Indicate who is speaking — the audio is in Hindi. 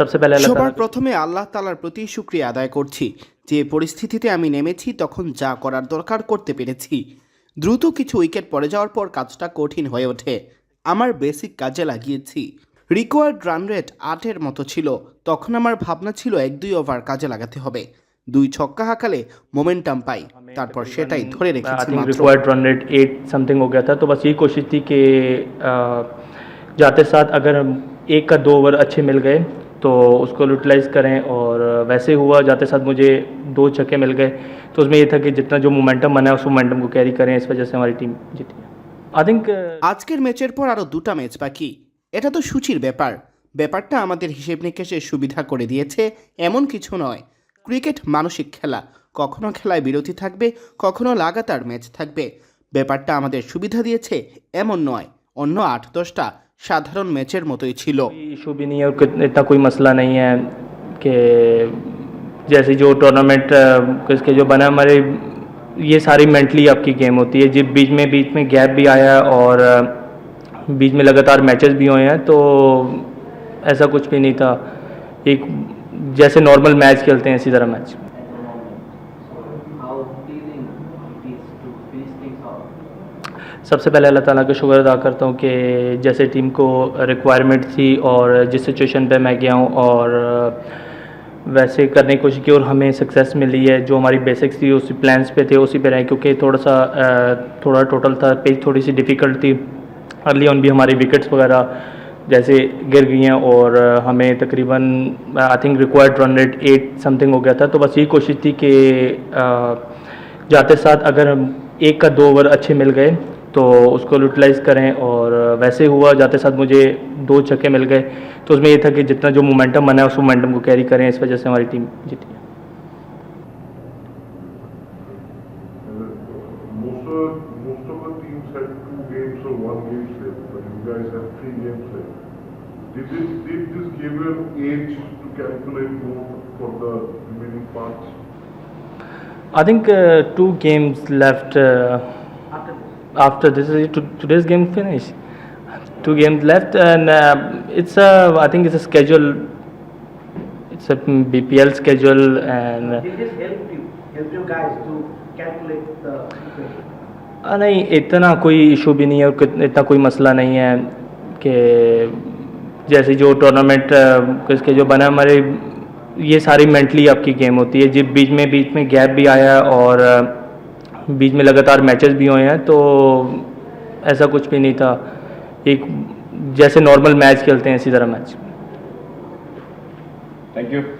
Speaker 1: सबसे पहले अल्लाह
Speaker 2: সবার
Speaker 1: ताला
Speaker 2: প্রথমে আল্লাহ তালার প্রতি শুক্রিয়া আদায় করছি যে পরিস্থিতিতে আমি নেমেছি তখন যা করার দরকার করতে পেরেছি দ্রুত কিছু উইকেট পড়ে যাওয়ার পর কাজটা কঠিন হয়ে ওঠে আমার বেসিক কাজে লাগিয়েছি রিকোয়ার্ড রান রেট আটের মতো ছিল তখন আমার ভাবনা ছিল এক দুই ওভার কাজে লাগাতে হবে দুই ছক্কা হাঁকালে মোমেন্টাম পাই তারপর সেটাই ধরে
Speaker 1: आई
Speaker 2: রেখেছি
Speaker 1: थिंक
Speaker 2: মাত্র
Speaker 1: required run rate eight something हो गया था तो बस यही कोशिश थी कि अ, जाते साथ अगर हम एक का दो ओवर अच्छे मिल गए तो उसको यूटिलाइज़ करें और वैसे हुआ जाते साथ मुझे दो छक्के मिल गए तो उसमें ये था कि जितना जो मोमेंटम बना है उस मोमेंटम को कैरी करें इस वजह से हमारी टीम जीती आई थिंक
Speaker 2: আজকের ম্যাচের পর আরও দুটা ম্যাচ বাকি এটা তো সূচির ব্যাপার ব্যাপারটা আমাদের হিসেব নিকেশের সুবিধা করে দিয়েছে এমন কিছু নয় ক্রিকেট মানসিক খেলা কখনো খেলায় বিরতি থাকবে কখনো লাগাতার ম্যাচ থাকবে ব্যাপারটা আমাদের সুবিধা দিয়েছে এমন নয় অন্য আট দশটা সাধারণ ম্যাচের মতোই ছিল
Speaker 1: कोई इशू भी नहीं है और कित- इतना कोई मसला नहीं है कि जैसे जो टूर्नामेंट इसके जो बना हमारे ये सारी मेंटली आपकी गेम होती है जिस बीच में बीच में गैप भी आया है और अ, बीच में लगातार मैचेस भी हुए हैं तो ऐसा कुछ भी नहीं था एक जैसे नॉर्मल मैच खेलते हैं इसी तरह मैच सबसे पहले अल्लाह ताला का शुक्र अदा करता हूँ कि जैसे टीम को रिक्वायरमेंट थी और जिस सिचुएशन पे मैं गया हूँ और वैसे करने की कोशिश की और हमें सक्सेस मिली है, जो हमारी बेसिक्स थी, उसी प्लान्स पे थे, उसी पे रहे, क्योंकि थोड़ा सा थोड़ा टोटल था पिच थोड़ी सी डिफ़िकल्ट थी। अर्ली ऑन भी हमारी विकेट्स वगैरह जैसे गिर गई हैं और हमें तकरीबन I think required run rate eight something हो गया था। तो बस यही कोशिश थी कि जाते साथ अगर एक का दो ओवर अच्छे मिल गए तो उसको यूटिलाइज़ करें और वैसे हुआ जाते साथ मुझे दो छक्के मिल गए। तो उसमें ये था कि जितना जो मोमेंटम बना है उस मोमेंटम को कैरी करें इस वजह से हमारी टीम जीती है। I think two games left
Speaker 3: After this,
Speaker 1: is to, today's game finish. Two games left and uh, it's a I think it's a schedule. It's a BPL schedule and.
Speaker 3: did this help you, help you guys to calculate the?
Speaker 1: आ, नहीं इतना कोई इशू भी नहीं है और इतना कोई मसला नहीं है कि जैसे जो टूर्नामेंट इसके जो बना हमारे ये सारी मेंटली आपकी गेम होती है जिस बीच में बीच में गैप भी आया है और अ, बीच में लगातार मैचेस भी हुए हैं तो ऐसा कुछ भी नहीं था एक जैसे नॉर्मल मैच खेलते हैं, इसी तरह मैच
Speaker 4: थैंक.
Speaker 1: जब